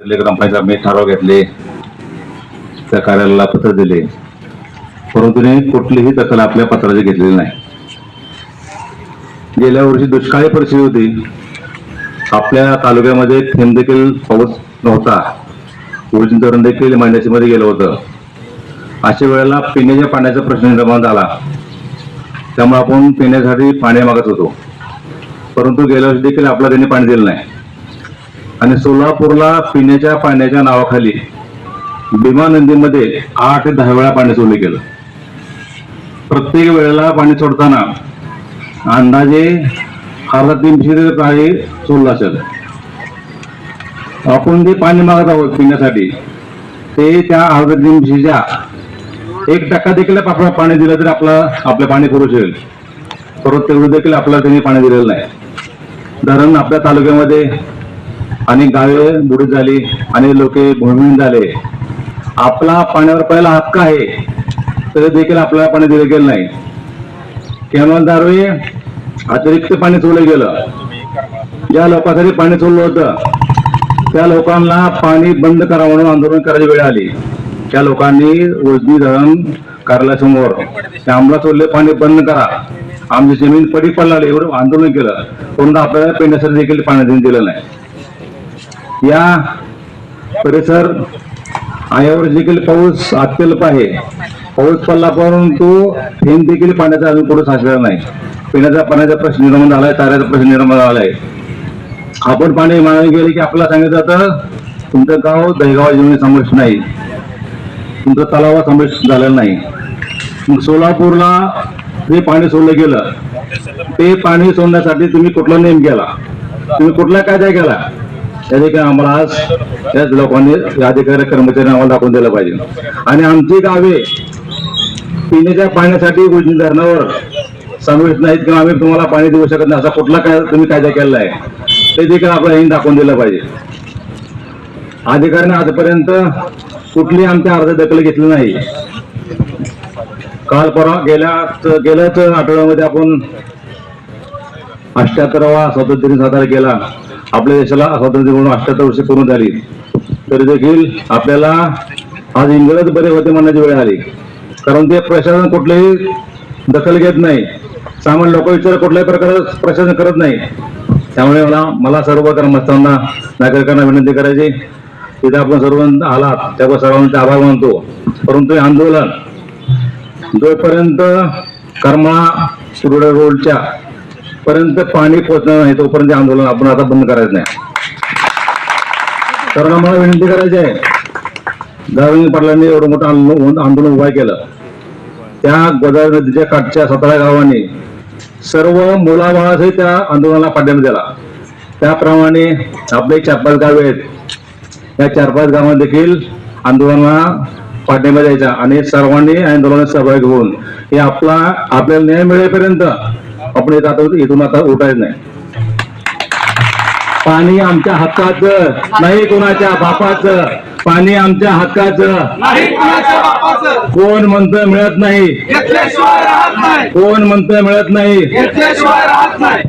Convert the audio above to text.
दिले ग्रामपंचायत मी ठराव घेतले त्या कार्यालयाला पत्र दिले. परंतु त्यांनी कुठलीही दखल आपल्या पत्राची घेतलेली नाही. गेल्या वर्षी दुष्काळी परिस्थिती होती. आपल्या तालुक्यामध्ये थेंब देखील पाऊस नव्हता. उर्जिन धरण देखील मायनसीमध्ये गेलं होतं. अशा वेळेला पिण्याच्या पाण्याचा प्रश्न निर्माण झाला. त्यामुळे आपण पिण्यासाठी पाणी मागत होतो. परंतु गेल्या वर्षी देखील आपल्याला त्यांनी पाणी दिलं नाही. आणि सोलापूरला पिण्याच्या पाण्याच्या नावाखाली भीमा नदीमध्ये आठ ते दहा वेळा पाणी सोडले गेलं. प्रत्येक वेळेला पाणी सोडताना अंदाजे अर्धा तीनशे पाणी सोडलं असेल. आपण जे पाणी मागत आहोत पिण्यासाठी ते त्या अर्धा तीनशेच्या एक टक्का देखील आपल्याला पाणी दिलं तर आपला आपलं पाणी करू शकेल. परत तेवढं देखील आपल्याला त्यांनी पाणी दिलेलं नाही. धरण आपल्या तालुक्यामध्ये आणि गावे बुडी झाली आणि लोक भूमिहीन झाले. आपला पाण्यावर पहिला हक्क आहे तरी देखील आपल्याला पाणी दिलं गेलं नाही. केवळ दारवे अतिरिक्त पाणी सोडलं गेलं. ज्या लोकांसाठी पाणी सोडलं होतं. त्या लोकांना पाणी बंद करा म्हणून आंदोलन करायची वेळ आली. त्या लोकांनी उजनी धरण कार्यालयासमोर ते आम्हाला सोडले पाणी बंद करा. आमची जमीन पडी पडला एवढं आंदोलन केलं. परंतु आपल्याला पिण्यासाठी देखील पाणी देऊन दिलं नाही. या परिसर आयावर देखील पाऊस अत्यल्प आहे. पाऊस पडला परंतु थेंब देखील पाण्याचा अजून पुढे साचलेला नाही. पिण्याचा पाण्याचा प्रश्न निर्माण झालाय चाऱ्याचा प्रश्न निर्माण झालाय. आपण पाणी मागणी गेले की आपल्याला सांगितलं जातं तुमचं गाव दहेगाव जमिनी समावेश नाही. तुमचा तलावा समावेश झालेला नाही. मग सोलापूरला जे पाणी सोडलं गेलं ते पाणी सोडण्यासाठी तुम्ही कुठला नेम केला? तुम्ही कुठला कायदा केला? त्या देखील आम्हाला आज त्याच लोकांनी या अधिकारी कर्मचारी आम्हाला दाखवून दिलं पाहिजे. आणि आमची गावे पिण्याच्या पाण्यासाठी उजनी धरणावर समावेश नाहीत किंवा आम्ही तुम्हाला पाणी देऊ शकत नाही असा कुठला काय तुम्ही कायदा केलेला आहे ते देखील आपल्याला यांनी दाखवून दिलं पाहिजे. अधिकाऱ्याने आजपर्यंत कुठली आमच्या अर्ज दखल घेतली नाही. काल परवा गेल्या गेल्याच आठवड्यामध्ये आपण अठ्याहत्तरावा स्वातंत्र्य दिन साजरा केला. आपल्या देशाला स्वातंत्र्य म्हणून अठ्याहत्तर वर्ष पूर्ण झाली. तरी देखील आपल्याला आज इंग्रज बरे होते म्हणण्याची वेळ आली. कारण ते प्रशासन कुठलेही दखल घेत नाही. सामान्य लोक विचार कुठल्याही प्रकारे प्रशासन करत नाही. त्यामुळे मला मला सर्व ग्रामस्थांना नागरिकांना विनंती करायची. तिथे आपण सर्व आलात. त्यावर सर्वांचे आभार मानतो. परंतु हे आंदोलन जोपर्यंत कर्मा सुरडा रोडच्या पर्यंत पाणी पोहोचणार नाही तोपर्यंत आंदोलन आपण आता बंद करायचं नाही. कारण आम्हाला विनंती करायची आहे. दारुणी पाटलांनी एवढं मोठं आंदोलन उभा केलं. त्या गोदावरी नदीच्या काठच्या सतरा गावांनी सर्व मुलाबाळासही त्या आंदोलनाला पाठिंबा दिला. त्याप्रमाणे आपले चार पाच गावे आहेत. या चार पाच गावात देखील आंदोलनाला पाठिंबा द्यायचा आणि सर्वांनी आंदोलनात सहभागी होऊन हे आपला आपल्याला न्याय मिळेपर्यंत आपण इथं आता इथून आता उठायचं नाही. पाणी आमच्या हक्काचं नाही कोणाच्या बापाचं पाणी आमच्या हक्काचं कोण म्हणतं मिळत नाही. कोण म्हणतं मिळत नाही.